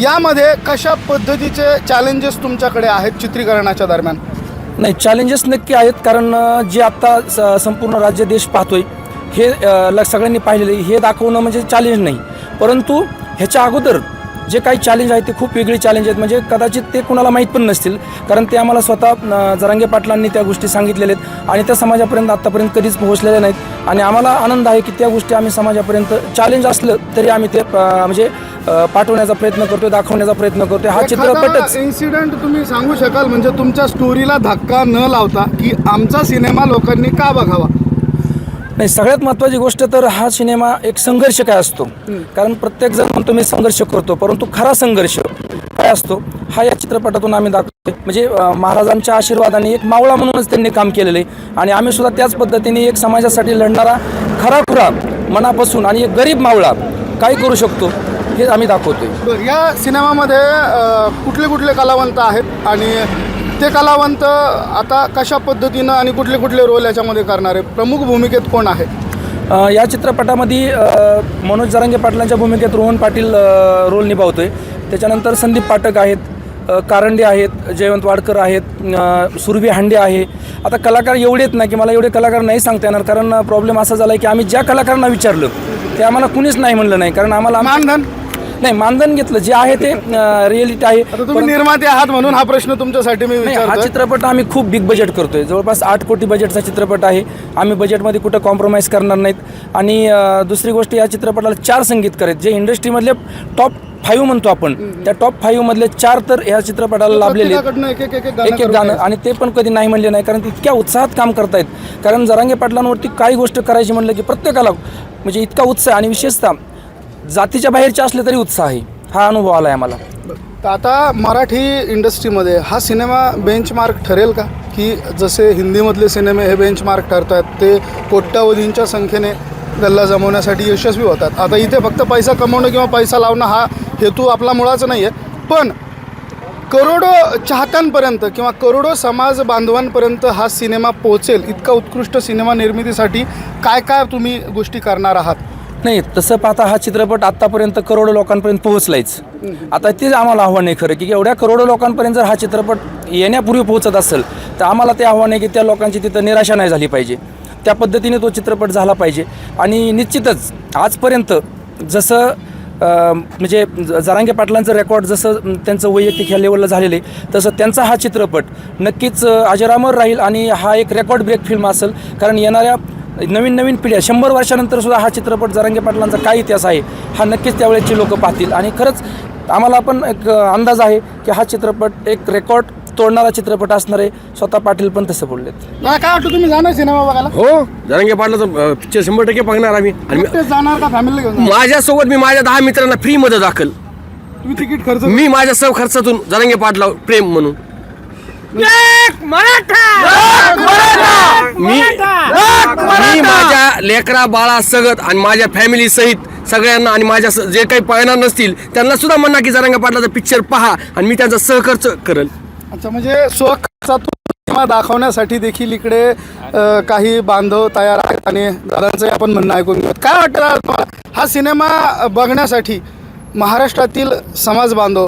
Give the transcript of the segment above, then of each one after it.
यामध्ये कशा पद्धतीचे चॅलेंजेस तुमच्याकडे आहेत चित्रीकरणाच्या दरम्यान? नाही चॅलेंजेस नक्की आहेत कारण जे आत्ता स- संपूर्ण राज्य देश पाहतोय हे ल- सगळ्यांनी पाहिलेलं आहे. हे दाखवणं म्हणजे चॅलेंज नाही. परंतु ह्याच्या अगोदर जे काही चॅलेंज आहेत ते खूप वेगळी चॅलेंज आहेत. म्हणजे कदाचित ते कुणाला माहीत पण नसतील कारण ते आम्हाला स्वतः जरांगे पाटलांनी त्या गोष्टी सांगितलेल्या आहेत आणि त्या समाजापर्यंत आत्तापर्यंत कधीच पोहोचलेल्या नाहीत. आणि आम्हाला आनंद आहे की त्या गोष्टी आम्ही समाजापर्यंत चॅलेंज असलं तरी आम्ही ते म्हणजे पाठवण्याचा प्रयत्न करतोय दाखवण्याचा प्रयत्न करतोय. हा चित्रपटच इन्सिडेंट तुम्ही सांगू शकाल म्हणजे तुमच्या स्टोरीला धक्का न लावता की आमचा सिनेमा लोकांनी का बघावा? नाही सगळ्यात महत्त्वाची गोष्ट तर हा सिनेमा एक संघर्ष काय असतो. कारण प्रत्येक जण म्हणतो मी संघर्ष करतो. परंतु खरा संघर्ष काय असतो? हा या चित्रपटातून आम्ही दाखवतो म्हणजे महाराजांच्या आशीर्वादाने एक मावळा म्हणूनच त्यांनी काम केलेलं आहे. आणि आम्ही सुद्धा त्याच पद्धतीने एक समाजासाठी लढणारा खरा खुरा मनापासून आणि एक गरीब मावळा काय करू शकतो? हे आम्ही दाखवतोय. बरं या सिनेमामध्ये कुठले कुठले कलावंत आहेत आणि ते कलावंत आता कशा पद्धतीनं आणि कुठले कुठले रोल याच्यामध्ये करणार आहे प्रमुख भूमिकेत कोण आहे या चित्रपटामध्ये मनोज जरांगे पाटलांच्या भूमिकेत रोहन पाटील रोल निभावतोय. त्याच्यानंतर संदीप पाठक आहेत कारंडे आहेत जयवंत वाडकर आहेत सुरभी हांडे आहे. आता कलाकार एवढे आहेत ना की मला एवढे कलाकार नाही सांगता येणार कारण प्रॉब्लेम असा झाला आहे की आम्ही ज्या कलाकारांना विचारलं ते आम्हाला कुणीच नाही म्हणलं नाही कारण आम्हाला आम- मानधन? नाही मानधन घेतलं. जे आहे ते रिअलिटी आहे. आता तुम्ही निर्माते आहात म्हणून हा प्रश्न तुमच्यासाठी मी नाही हा चित्रपट आम्ही खूप बिग बजेट करतोय. जवळपास आठ कोटी बजेटचा चित्रपट आहे. आम्ही बजेटमध्ये कुठं कॉम्प्रोमाइज करणार नाहीत. आणि अं, दुसरी गोष्ट या चित्रपटाला चार संगीतकार आहेत. जे इंडस्ट्रीमधले टॉप फाईव्ह म्हणतो आपण. त्या टॉप फाईव्ह मधले चार तर या चित्रपटाला लाभलेले आहेत. प्रत्येकाकडनं एक एक एक एक गाणं एक एक करून गाणं. घ्यायचं. आणि ते पण कधी नाही म्हणले नाही कारण ते इतक्या उत्साहात काम करतायत. कारण जरांगे पाटलांवरती काही गोष्ट करायची म्हणलं की प्रत्येकाला म्हणजे इतका उत्साह आणि विशेषतः जातीच्या बाहेरचे असले तरी उत्साह आहे. हा अनुभव आला आहे आम्हाला. तर आता मराठी इंडस्ट्रीमध्ये हा सिनेमा बेंचमार्क ठरेल का? की जसे हिंदीमधले सिनेमे हे बेंचमार्क ठरत आहेत ते कोट्यावधींच्या संख्येने गल्ला जमवण्यासाठी यशस्वी होतात. आता इथे फक्त पैसा कमवणं किंवा पैसा लावणं हा हेतू आपला मुळाच नाही आहे पण करोडो चाहत्यांपर्यंत किंवा करोडो समाज बांधवांपर्यंत हा सिनेमा पोहोचेल. इतका उत्कृष्ट सिनेमा निर्मितीसाठी काय काय तुम्ही गोष्टी करणार आहात? नाही तसं पाहता हा चित्रपट आतापर्यंत करोडो लोकांपर्यंत पोहोचलायच. आता तेच आम्हाला आव्हान आहे खरं की एवढ्या करोडो लोकांपर्यंत जर हा चित्रपट येण्यापूर्वी पोहोचत असेल तर आम्हाला ते आव्हान आहे की त्या लोकांची तिथं निराशा नाही झाली पाहिजे. त्या पद्धतीने तो चित्रपट झाला पाहिजे. आणि निश्चितच आजपर्यंत जसं म्हणजे ज- जरांगे पाटलांचं रेकॉर्ड जसं त्यांचं वैयक्तिक ह्या लेवलला झालेलं आहे तसं त्यांचा हा चित्रपट नक्कीच अजरामर राहील आणि हा एक रेकॉर्ड ब्रेक फिल्म असेल. कारण येणाऱ्या नवीन नवीन पिढ्या शंभर वर्षानंतर सुद्धा हा चित्रपट जरांगे पाटलांचा काय इतिहास आहे हा नक्कीच त्यावेळेची लोक पाहतील. आणि खरंच आम्हाला पण एक अंदाज आहे की हा चित्रपट एक रेकॉर्ड तोडणारा चित्रपट असणार आहे. स्वतः पाटील पण तसं बोललेत. मला काय वाटतं तुम्ही जाणार सिनेमा बघायला? हो जरांगे पाटलाचं पिक्चर शंभर टक्के बघणार आम्ही. आणि मी- एकटेच जाणार का फॅमिली घेऊन जाणार? माझ्यासोबत मी माझ्या दहा मित्रांना फ्री मध्ये दाखल. तुम्ही तिकीट खर्च मी माझ्या सव खर्चातून जरांगे पाटला प्रेम म्हणून. मी मी माझ्या लेकरा बाळा सगत आणि माझ्या फॅमिली सहित सगळ्यांना आणि माझ्या स- जे काही पाहणार नसतील त्यांना सुद्धा म्हणा की जरांगे पाटलाचा पिक्चर पहा आणि मी त्यांचा सहखर्च करेल. अच्छा म्हणजे स्वखर्चातून सिनेमा दाखवण्यासाठी देखील इकडे अ, काही बांधव तयार आहेत आणि दादांचं आपण म्हणणं ऐकून घेऊयात. काय वाटतं दादा तुम्हाला? हा सिनेमा बघण्यासाठी महाराष्ट्रातील समाज बांधव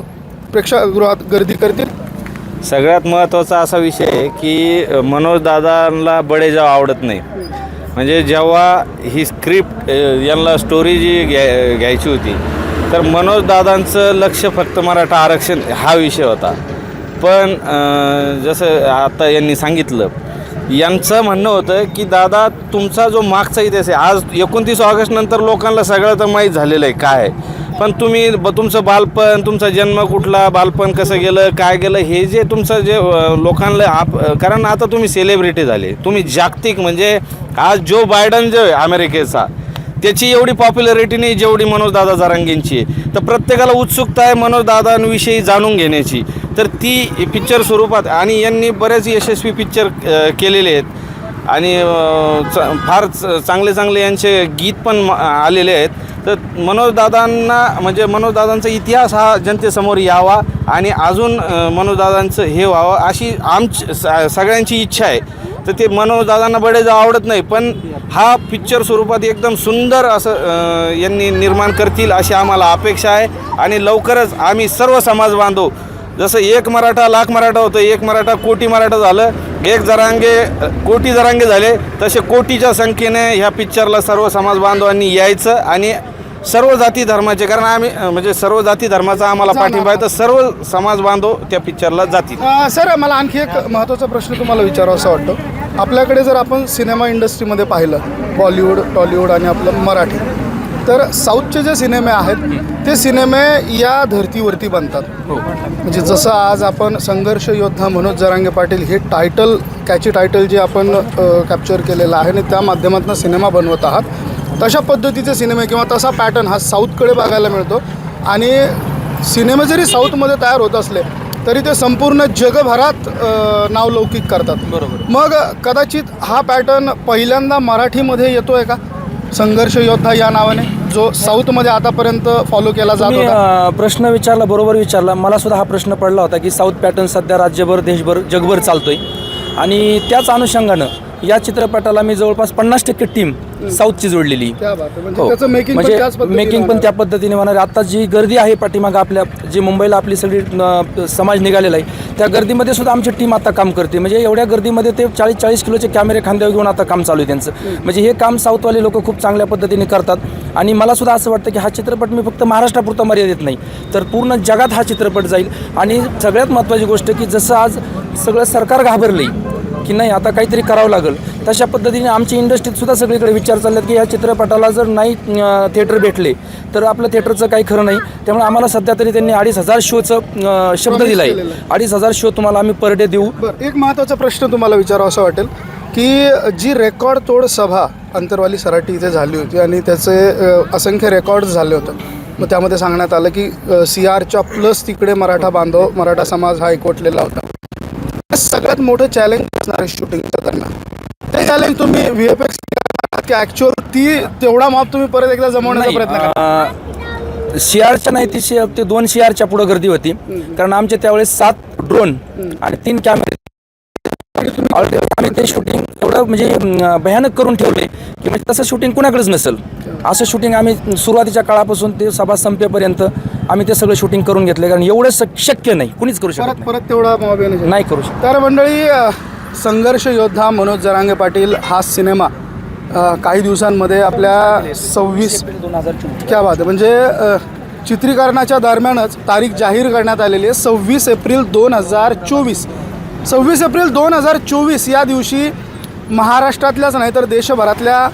प्रेक्षागृहात गर्दी करतील? सगळ्यात महत्त्वाचा असा विषय आहे की मनोज दादांना बडेजाव आवडत नाही म्हणजे जेव्हा ही स्क्रिप्ट यांना स्टोरी जी घ्या घ्यायची होती तर मनोज दादांचं लक्ष फक्त मराठा आरक्षण हा विषय होता पण जसं आता यांनी सांगितलं यांचं म्हणणं होतं की दादा तुमचा जो मागचा इतिहास आहे आज एकोणतीस ऑगस्ट नंतर लोकांना सगळं तर माहीत झालेलं आहे काय आहे. पण तुम्ही ब तुमचं बालपण तुमचा जन्म कुठला बालपण कसं गेलं काय गेलं हे जे तुमचं जे लोकांना आप कारण आता तुम्ही सेलिब्रिटी झाले. तुम्ही जागतिक म्हणजे आज जो बायडन जो आहे अमेरिकेचा त्याची एवढी पॉप्युलरिटी नाही जेवढी मनोजदादा जारांगींची आहे. तर प्रत्येकाला उत्सुकता आहे मनोजदादांविषयी जाणून घेण्याची. तर ती पिक्चर स्वरूपात आणि यांनी बरेच यशस्वी पिक्चर केलेले आहेत. आणि च- फार च- चांगले चांगले यांचे गीत पण म- आलेले आहेत. तर मनोजदादांना म्हणजे मनोजदादांचा इतिहास हा जनतेसमोर यावा आणि अजून मनोजदादांचं हे व्हावं अशी आमची स- सगळ्यांची इच्छा आहे. तर ते मनोजदादांना बडेजाव आवडत नाही पण हा पिक्चर स्वरूपात एकदम सुंदर असं यांनी निर्माण करतील अशी आम्हाला अपेक्षा आहे आणि लवकरच आम्ही सर्व समाज बांधव जसं एक मराठा लाख मराठा होतं एक मराठा कोटी मराठा झालं एक जरांगे कोटी जरांगे झाले तसे कोटीच्या संख्येने ह्या पिक्चरला सर्व समाज बांधवांनी यायचं आणि सर्व जाती धर्माचे कारण आम्ही म्हणजे सर्व जाती धर्माचा आम्हाला पाठिंबा आहे तर सर्व समाज बांधव त्या पिक्चरला जातील. अ, सर मला आणखी एक महत्त्वाचा प्रश्न तुम्हाला विचारावा असं वाटतं. आपल्याकडे जर आपण सिनेमा इंडस्ट्रीमध्ये पाहिलं बॉलिवूड टॉलिवूड आणि आपलं मराठी तर साऊथचे जे सिनेमे आहेत ते सिनेमे या धर्तीवरती बनतात. म्हणजे जसं आज आपण संघर्ष योद्धा मनोज जरांगे पाटील हे टायटल कॅची टायटल जे आपण कॅप्चर केलेलं आहे आणि त्या माध्यमातून सिनेमा बनवत आहात तशा पद्धतीचे सिनेमे किंवा तसा पॅटर्न हा साऊथकडे बघायला मिळतो. आणि सिनेमे जरी साऊथमध्ये तयार होत असले तरी ते संपूर्ण जगभरात नावलौकिक करतात. बरोबर. मग कदाचित हा पॅटर्न पहिल्यांदा मराठीमध्ये येतोय का? संघर्ष योद्धा या नावाने जो साऊथमध्ये आतापर्यंत फॉलो केला जात प्रश्न विचारला बरोबर विचारला. मला सुद्धा हा प्रश्न पडला होता की साऊथ पॅटर्न सध्या राज्यभर देशभर जगभर चालतोय. आणि त्याच अनुषंगानं या चित्रपटाला मी जवळपास पन्नास टक्के टीम साऊथची जोडलेली. म्हणजे हो. त्याचं मेकिंग पण म्हणजे मेकिंग पण. त्या पद्धतीने होणार आहे. आता जी गर्दी आहे पाठीमागं आपल्या जी मुंबईला आपली सगळी समाज निघालेला आहे त्या गर्दीमध्ये सुद्धा आमची टीम आता काम करते म्हणजे एवढ्या गर्दीमध्ये ते चाळीस चाळीस किलोचे कॅमेरे खांद्यावर घेऊन आता काम चालू आहे त्यांचं म्हणजे हे काम साऊथवाले लोक खूप चांगल्या पद्धतीने करतात आणि मला सुद्धा असं वाटतं की हा चित्रपट मी फक्त महाराष्ट्रापुरता मर्यादित नाही तर पूर्ण जगात हा चित्रपट जाईल आणि सगळ्यात महत्त्वाची गोष्ट की जसं आज सगळं सरकार घाबरलं की नाही आता काहीतरी करावं लागेल. तशा पद्धतीने आमची इंडस्ट्रीत सुद्धा सगळीकडे विचार चाललेत की या चित्रपटाला जर नाही थिएटर भेटले तर आपलं थिएटरचं काही खरं नाही. त्यामुळे आम्हाला सध्या तरी त्यांनी अडीच हजार शोचं शब्द दिला आहे. अडीच हजार शो तुम्हाला आम्ही पर डे देऊ. एक महत्त्वाचा प्रश्न तुम्हाला विचारावा असं वाटेल की जी रेकॉर्ड तोड सभा अंतरवाली सराटी इथे झाली होती आणि त्याचे असंख्य रेकॉर्ड झाले होते. मग त्यामध्ये सांगण्यात आलं की सी आरच्या प्लस तिकडे मराठा बांधव मराठा समाज हा एकवटलेला होता. सगळ्यात मोठं चॅलेंज असणार आहे शूटिंगच्या दरम्यान. ते चॅलेंज तुम्ही व्ही एफ एक्स की ॲक्च्युअल ती तेवढा माप तुम्ही परत एकदा जमवण्याचा प्रयत्न करा. शियारच्या नाही ती ते दोन शियारच्या पुढे गर्दी होती. कारण आमचे त्यावेळेस सात ड्रोन आणि तीन कॅमेरे Already आम्ही ते शूटिंग एवढं म्हणजे अं, भयानक करून ठेवले की म्हणजे तसं शूटिंग कुणाकडेच नसेल. असं शूटिंग आम्ही सुरुवातीच्या काळापासून ते सभा संपेपर्यंत आम्ही ते सगळं शूटिंग करून घेतले कारण एवढं शक- शक्य नाही. कुणीच करू शकत परत नाही. परत तेवढा माप येणं शक्य नाही करू शकत. तर मंडळी अ, संघर्ष योद्धा मनोज जरांगे पाटील हा सिनेमा अ, काही दिवसांमध्ये आपल्या सव्वीस दोन हजार क्या बात आहे. म्हणजे अ, चित्रीकरणाच्या दरम्यानच तारीख जाहीर करण्यात आलेली आहे. सव्वीस एप्रिल दोन हजार चोवीस. सव्वीस एप्रिल दोन हजार चोवीस या दिवशी महाराष्ट्रातल्याच नाही तर देशभरातल्या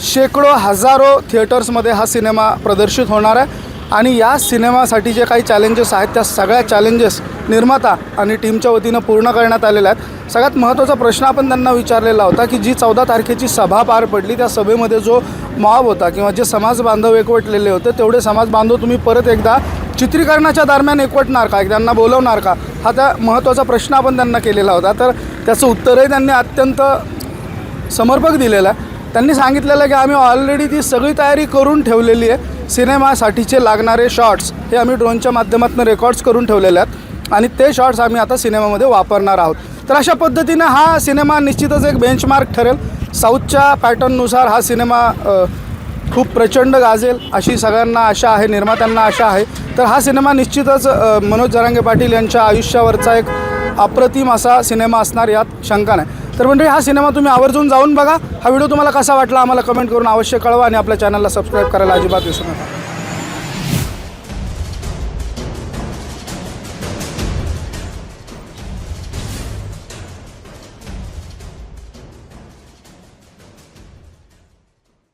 शेकडो हजारो थिएटर्समध्ये हा सिनेमा प्रदर्शित होणार आहे. आणि या सिनेमासाठी जे काही चॅलेंजेस आहेत त्या सगळ्या चॅलेंजेस निर्माता आणि टीमच्या वतीनं पूर्ण करण्यात आलेल्या आहेत. सगळ्यात महत्त्वाचा प्रश्न आपण त्यांना विचारलेला होता की जी चौदा तारखेची सभा पार पडली त्या सभेमध्ये जो मॉब होता किंवा जे समाज बांधव एकवटलेले होते तेवढे समाज बांधव तुम्ही परत एकदा चित्रीकरणाच्या दरम्यान एकवटणार का? त्यांना बोलवणार का? हा त्या महत्त्वाचा प्रश्न आपण त्यांना केलेला होता. तर त्याचं उत्तरही त्यांनी अत्यंत समर्पक दिलेलं आहे. त्यांनी सांगितलेलं आहे की आम्ही ऑलरेडी ती सगळी तयारी करून ठेवलेली आहे. सिनेमासाठीचे लागणारे शॉर्ट्स हे आम्ही ड्रोनच्या माध्यमातून रेकॉर्ड्स करून ठेवलेले आहेत. आणि ते शॉर्ट्स आम्ही आता सिनेमामध्ये वापरणार आहोत. तर अशा पद्धतीनं हा सिनेमा निश्चितच एक बेंचमार्क ठरेल. साऊथच्या पॅटर्ननुसार हा सिनेमा खूप प्रचंड गाजेल अशी सगळ्यांना आशा आहे निर्मात्यांना आशा आहे. तर हा सिनेमा निश्चितच मनोज जरांगे पाटील यांच्या आयुष्यावरचा एक अप्रतिम असा सिनेमा असणार यात शंका नाही. तर म्हणजे हा सिनेमा तुम्ही आवर्जून जाऊन बघा. हा व्हिडिओ तुम्हाला कसा वाटला आम्हाला कमेंट करून अवश्य कळवा आणि आपल्या चॅनलला सबस्क्राईब करायला अजिबात विसरू नका.